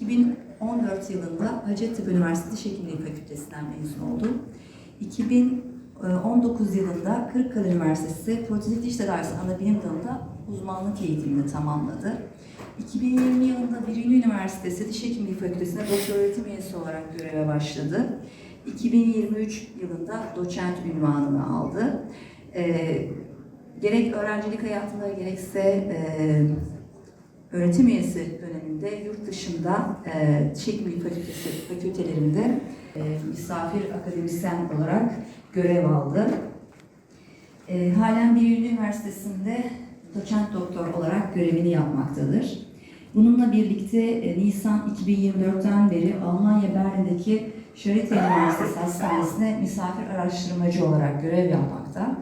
2014 yılında Hacettepe Üniversitesi Hekimliği Fakültesinden mezun oldum. 2019 yılında Kırıkkale Üniversitesi Protezit Diş Tedavisi Anabilim Dalı'nda uzmanlık eğitimini tamamladı. 2020 yılında Birinci Üniversitesi Diş Hekimliği Fakültesi'ne doktor öğretim üyesi olarak göreve başladı. 2023 yılında doçent ünvanını aldı. Ee, gerek öğrencilik hayatında gerekse e, öğretim üyesi döneminde yurt dışında e, Diş Hekimliği Fakültesi fakültelerinde e, misafir akademisyen olarak görev aldı. E, halen Birinci Üniversitesi'nde doçent doktor olarak görevini yapmaktadır. Bununla birlikte e, Nisan 2024'ten beri Almanya Berlin'deki Charité Üniversitesi Hastanesi'ne misafir araştırmacı olarak görev yapmakta.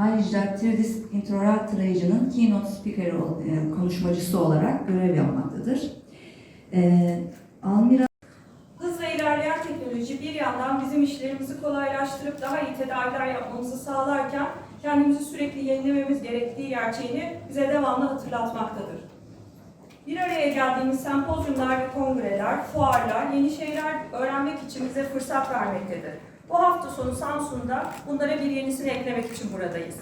Ayrıca Tirdis intraoral tarayıcının keynote speaker e, konuşmacısı olarak görev yapmaktadır. E, Almira Hızla ilerleyen teknoloji bir yandan bizim işlerimizi kolaylaştırıp daha iyi tedaviler yapmamızı sağlarken kendimizi sürekli yenilememiz gerektiği gerçeğini bize devamlı hatırlatmaktadır. Bir araya geldiğimiz sempozyumlar ve kongreler, fuarlar, yeni şeyler öğrenmek için bize fırsat vermektedir. Bu hafta sonu Samsun'da bunlara bir yenisini eklemek için buradayız.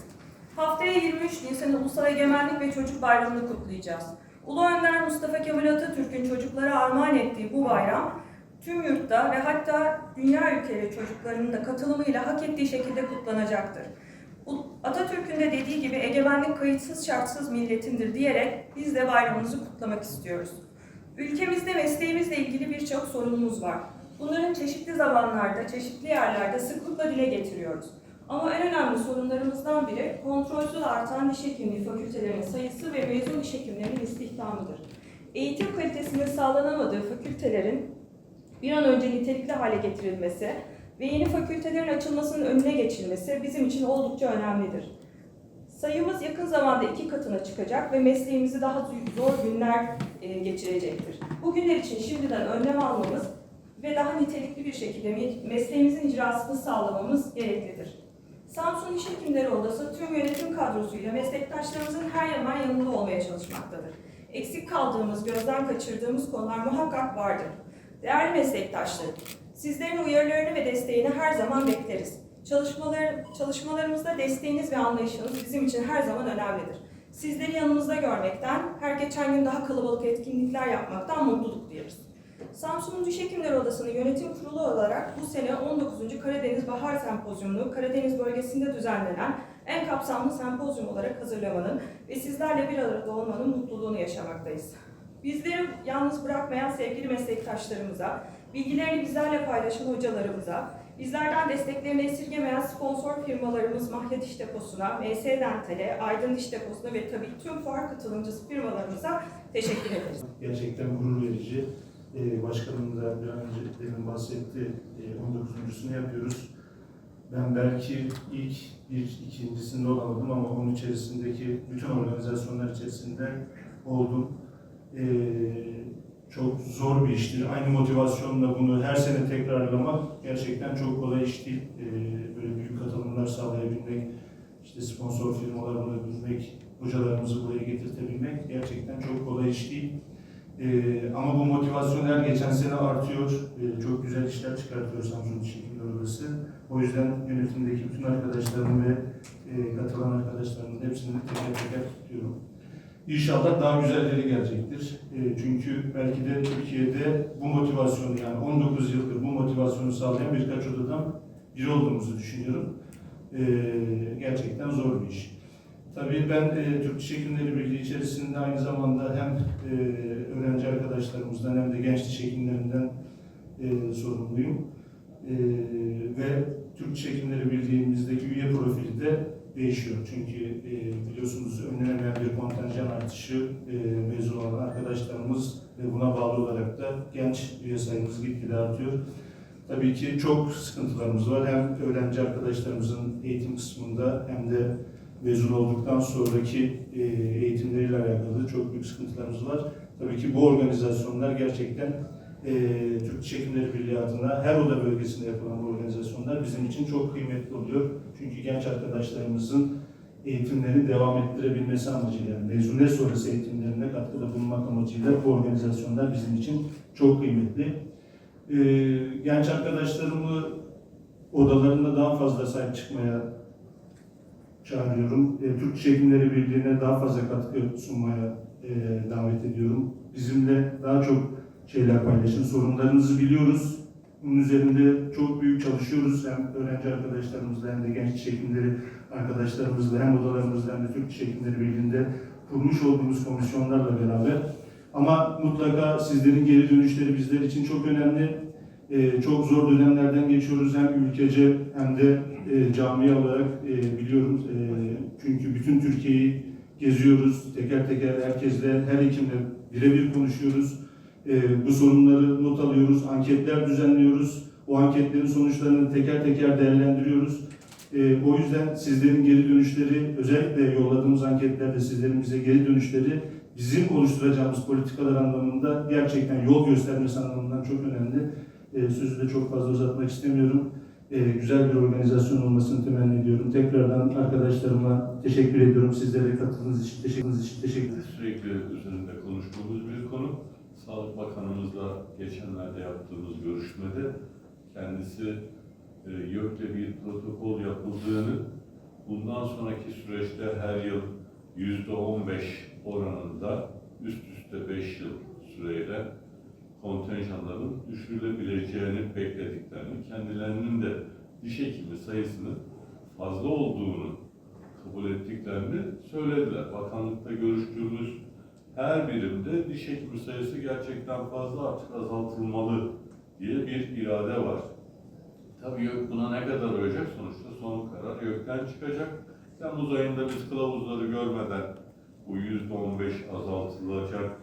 Haftaya 23 Nisan Ulusal Egemenlik ve Çocuk Bayramı'nı kutlayacağız. Ulu Önder Mustafa Kemal Atatürk'ün çocuklara armağan ettiği bu bayram tüm yurtta ve hatta dünya ülkeleri çocuklarının da katılımıyla hak ettiği şekilde kutlanacaktır. Atatürk'ün de dediği gibi egemenlik kayıtsız şartsız milletindir diyerek biz de bayramımızı kutlamak istiyoruz. Ülkemizde mesleğimizle ilgili birçok sorunumuz var. Bunların çeşitli zamanlarda, çeşitli yerlerde sıklıkla dile getiriyoruz. Ama en önemli sorunlarımızdan biri kontrolsüz artan diş hekimliği fakültelerinin sayısı ve mezun diş hekimlerinin istihdamıdır. Eğitim kalitesinin sağlanamadığı fakültelerin bir an önce nitelikli hale getirilmesi ve yeni fakültelerin açılmasının önüne geçilmesi bizim için oldukça önemlidir. Sayımız yakın zamanda iki katına çıkacak ve mesleğimizi daha zor günler e, geçirecektir. Bu günler için şimdiden önlem almamız ve daha nitelikli bir şekilde me- mesleğimizin icrasını sağlamamız gereklidir. Samsun İş Hekimleri Odası tüm yönetim kadrosuyla meslektaşlarımızın her zaman yanında olmaya çalışmaktadır. Eksik kaldığımız, gözden kaçırdığımız konular muhakkak vardır. Değerli meslektaşlarım, sizlerin uyarılarını ve desteğini her zaman bekleriz. Çalışmalar, çalışmalarımızda desteğiniz ve anlayışınız bizim için her zaman önemlidir. Sizleri yanımızda görmekten, her geçen gün daha kalabalık etkinlikler yapmaktan mutluluk duyarız. Samsun Diş Hekimleri Odası'nın yönetim kurulu olarak bu sene 19. Karadeniz Bahar Sempozyumunu Karadeniz bölgesinde düzenlenen en kapsamlı sempozyum olarak hazırlamanın ve sizlerle bir arada olmanın mutluluğunu yaşamaktayız. Bizleri yalnız bırakmayan sevgili meslektaşlarımıza, bilgilerini bizlerle paylaşan hocalarımıza, bizlerden desteklerini esirgemeyen sponsor firmalarımız Mahya Diş Deposu'na, MS Dental'e, Aydın Diş Deposu'na ve tabii tüm fuar katılımcısı firmalarımıza teşekkür ederiz. Gerçekten gurur verici. Ee, başkanım da bir an önce demin bahsetti. Ee, 19.sunu yapıyoruz. Ben belki ilk bir ikincisinde olamadım ama onun içerisindeki bütün organizasyonlar içerisinde oldum. Ee, çok zor bir iştir. Aynı motivasyonla bunu her sene tekrarlamak gerçekten çok kolay iş değil. Ee, böyle büyük katılımlar sağlayabilmek, işte sponsor firmalar bulabilmek, hocalarımızı buraya getirtebilmek gerçekten çok kolay iş değil. Ee, ama bu motivasyon her geçen sene artıyor. Ee, çok güzel işler çıkartıyor Samsun Hekimleri Odası. O yüzden yönetimdeki bütün arkadaşlarım ve e, katılan arkadaşlarımın hepsini teker teker tutuyorum. İnşallah daha güzelleri gelecektir. E, çünkü belki de Türkiye'de bu motivasyonu yani 19 yıldır bu motivasyonu sağlayan birkaç odadan biri olduğumuzu düşünüyorum. E, gerçekten zor bir iş. Tabii ben e, Türk Diş Birliği içerisinde aynı zamanda hem e, öğrenci arkadaşlarımızdan hem de genç diş e, sorumluyum. E, ve Türk Diş Hekimleri Birliği'mizdeki üye profili de değişiyor. Çünkü e, biliyorsunuz önlenemeyen bir kontenjan artışı e, mezun olan arkadaşlarımız ve buna bağlı olarak da genç üye sayımız gitgide artıyor. Tabii ki çok sıkıntılarımız var. Hem öğrenci arkadaşlarımızın eğitim kısmında hem de mezun olduktan sonraki e, eğitimleriyle alakalı çok büyük sıkıntılarımız var. Tabii ki bu organizasyonlar gerçekten e, Türk Diş Hekimleri Birliği adına her oda bölgesinde yapılan bu organizasyonlar bizim için çok kıymetli oluyor. Çünkü genç arkadaşlarımızın eğitimlerini devam ettirebilmesi amacıyla, yani mezuniyet sonrası eğitimlerine katkıda bulunmak amacıyla bu organizasyonlar bizim için çok kıymetli. Ee, genç arkadaşlarımı odalarında daha fazla sahip çıkmaya çağırıyorum. E, Türk Diş Hekimleri Birliği'ne daha fazla katkı sunmaya e, davet ediyorum. Bizimle daha çok şeyler paylaşın. Sorunlarınızı biliyoruz. Bunun üzerinde çok büyük çalışıyoruz. Hem öğrenci arkadaşlarımızla hem de genç hekimleri arkadaşlarımızla hem odalarımızla hem de Türk Hekimleri Birliği'nde kurmuş olduğumuz komisyonlarla beraber. Ama mutlaka sizlerin geri dönüşleri bizler için çok önemli. Ee, çok zor dönemlerden geçiyoruz hem ülkece hem de e, cami olarak e, biliyorum. E, çünkü bütün Türkiye'yi geziyoruz. Teker teker herkesle, her hekimle birebir konuşuyoruz. E, bu sorunları not alıyoruz, anketler düzenliyoruz. O anketlerin sonuçlarını teker teker değerlendiriyoruz. E, o yüzden sizlerin geri dönüşleri, özellikle yolladığımız anketlerde sizlerin bize geri dönüşleri bizim oluşturacağımız politikalar anlamında gerçekten yol göstermesi anlamından çok önemli. E, sözü de çok fazla uzatmak istemiyorum. E, güzel bir organizasyon olmasını temenni ediyorum. Tekrardan arkadaşlarıma teşekkür ediyorum. Sizlere katıldığınız için teşekkür, için teşekkür. Sürekli üzerinde konuştuğumuz bir konu. Sağlık Bakanımızla geçenlerde yaptığımız görüşmede kendisi e, bir protokol yapıldığını, bundan sonraki süreçte her yıl yüzde on beş oranında üst üste beş yıl süreyle kontenjanların düşürülebileceğini beklediklerini, kendilerinin de diş hekimi sayısının fazla olduğunu kabul ettiklerini söylediler. Bakanlıkta görüştüğümüz her birimde diş hekimi sayısı gerçekten fazla artık azaltılmalı diye bir irade var. Tabii YÖK buna ne kadar uyacak sonuçta son karar YÖK'ten çıkacak. Temmuz ayında biz kılavuzları görmeden bu yüzde on beş azaltılacak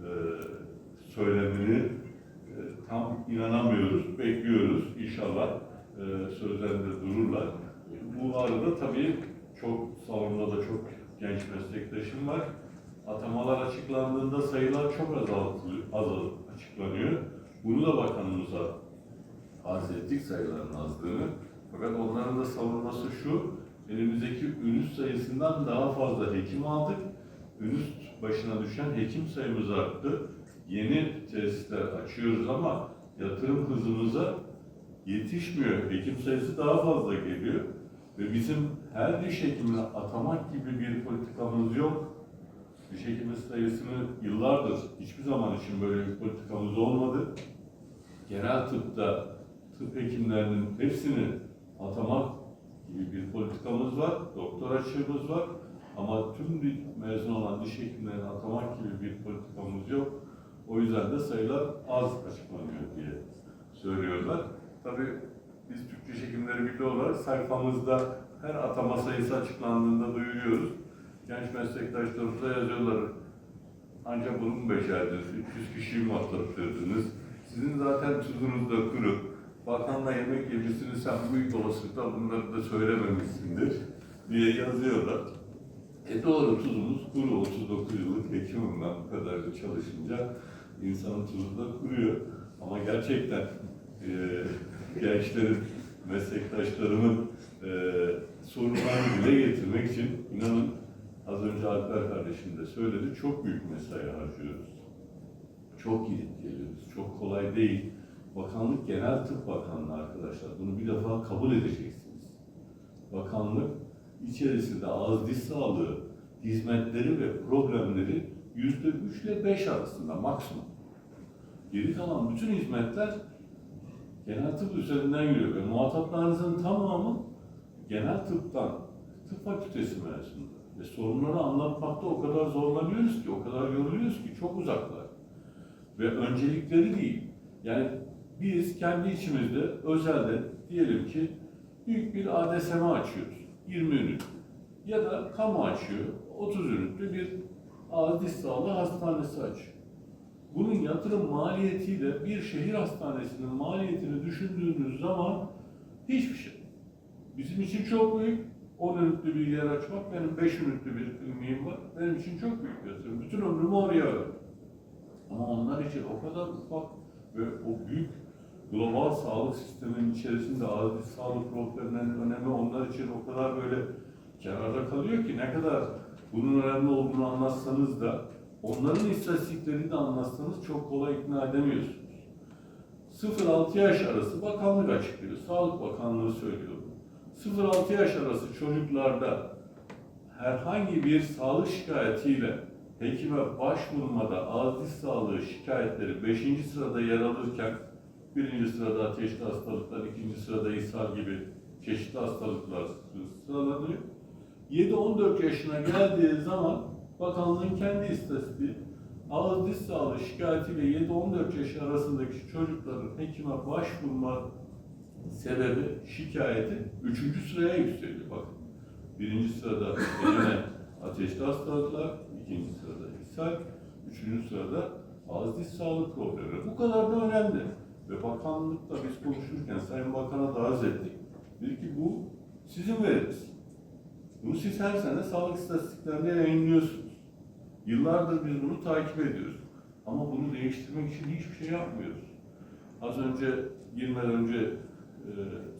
e, söylemini e, tam inanamıyoruz, bekliyoruz. İnşallah e, sözlerinde dururlar. Bu arada tabii çok salonda da çok genç meslektaşım var. Atamalar açıklandığında sayılar çok azaltılıyor, azal açıklanıyor. Bunu da bakanımıza arz ettik sayıların azlığını. Fakat onların da savunması şu, elimizdeki ünüs sayısından daha fazla hekim aldık. Ünüs başına düşen hekim sayımız arttı. Yeni tesisler açıyoruz ama yatırım hızımıza yetişmiyor. Hekim sayısı daha fazla geliyor. Ve bizim her diş hekimine atamak gibi bir politikamız yok. Diş hekimi sayısını yıllardır hiçbir zaman için böyle bir politikamız olmadı. Genel tıpta tıp hekimlerinin hepsini atamak gibi bir politikamız var, doktor açığımız var. Ama tüm mezun olan diş hekimlerini atamak gibi bir politikamız yok. O yüzden de sayılar az açıklanıyor diye söylüyorlar. Tabii biz Türk Diş Hekimleri Birliği olarak sayfamızda her atama sayısı açıklandığında duyuruyoruz. Genç meslektaşlarımıza yazıyorlar. Ancak bunu mu becerdiniz? 300 kişiyi mi atlattırdınız? Sizin zaten tuzunuz da kuru. Bakanla yemek yemişsiniz, sen büyük olasılıkla bunları da söylememişsindir diye yazıyorlar. E doğru tuzumuz kuru. 39 yıllık hekimim ben bu kadar da çalışınca insanın tuzu da kuruyor. Ama gerçekten e, gençlerin, meslektaşlarımın e, sorunlarını dile getirmek için inanın az önce Alper kardeşim de söyledi çok büyük mesai harcıyoruz. Çok gidip geliyoruz. Çok kolay değil. Bakanlık Genel Tıp Bakanlığı arkadaşlar. Bunu bir defa kabul edeceksiniz. Bakanlık içerisinde ağız diş sağlığı hizmetleri ve problemleri yüzde üç ile beş arasında maksimum. Geri kalan bütün hizmetler genel tıp üzerinden yürüyor ve muhataplarınızın tamamı genel tıptan, tıp fakültesi mezunu. Ve sorunları anlatmakta o kadar zorlanıyoruz ki, o kadar yoruluyoruz ki çok uzaklar. Ve öncelikleri değil. Yani biz kendi içimizde özelde diyelim ki büyük bir ADSM açıyoruz. 20 ünit. Ya da kamu açıyor. 30 ünitli bir ağız diş sağlığı hastanesi açıyor. Bunun yatırım maliyetiyle bir şehir hastanesinin maliyetini düşündüğünüz zaman hiçbir şey. Bizim için çok büyük. 10 ünitli bir yer açmak, benim 5 ünitli bir kliniğim var. Benim için çok büyük bir yatırım. Bütün ömrümü oraya verdim. Ama onlar için o kadar ufak ve o büyük global sağlık sisteminin içerisinde diş sağlık problemlerinin önemi onlar için o kadar böyle kenarda kalıyor ki ne kadar bunun önemli olduğunu anlatsanız da onların istatistiklerini de anlatsanız çok kolay ikna edemiyorsunuz. 0-6 yaş arası bakanlık açıklıyor. Sağlık Bakanlığı söylüyor. 0-6 yaş arası çocuklarda herhangi bir sağlık şikayetiyle hekime başvurmada ağız diş sağlığı şikayetleri 5. sırada yer alırken birinci sırada ateşli hastalıklar, ikinci sırada ishal gibi çeşitli hastalıklar sıralanıyor. 7-14 yaşına geldiği zaman bakanlığın kendi istatistiği ağız diş sağlığı şikayetiyle 7-14 yaş arasındaki çocukların hekime başvurma sebebi, şikayeti 3. sıraya yükseliyor. Bakın. Birinci sırada yine ateşli hastalıklar, ikinci sırada ishal, üçüncü sırada ağız diş sağlık problemi. Bu kadar da önemli. Ve bakanlıkla biz konuşurken Sayın Bakan'a da arz ettik. Dedi ki bu sizin veriniz. Bunu siz her sene sağlık istatistiklerinde yayınlıyorsunuz. Yıllardır biz bunu takip ediyoruz. Ama bunu değiştirmek için hiçbir şey yapmıyoruz. Az önce girmeden önce e,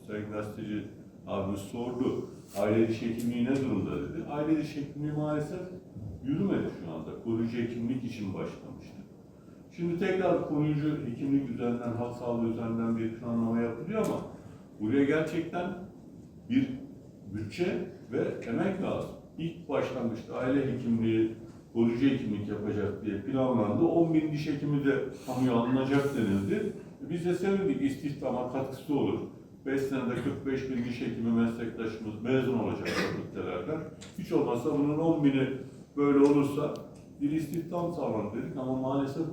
Sayın Gazeteci abimiz sordu. Aile diş hekimliği ne durumda dedi. Aile diş hekimliği maalesef yürümedi şu anda. Koruyucu hekimlik için başlamıştı. Şimdi tekrar koruyucu hekimlik üzerinden, halk sağlığı üzerinden bir planlama yapılıyor ama buraya gerçekten bir bütçe ve emek lazım. İlk başlangıçta aile hekimliği, koruyucu hekimlik yapacak diye planlandı. 10 bin diş hekimi de kamuya alınacak denildi. Biz de sevindik istihdama katkısı olur. 5 senede 45 bin diş hekimi meslektaşımız mezun olacak fakültelerden. Hiç olmazsa bunun 10 bini böyle olursa bir istihdam sağlanır dedik ama maalesef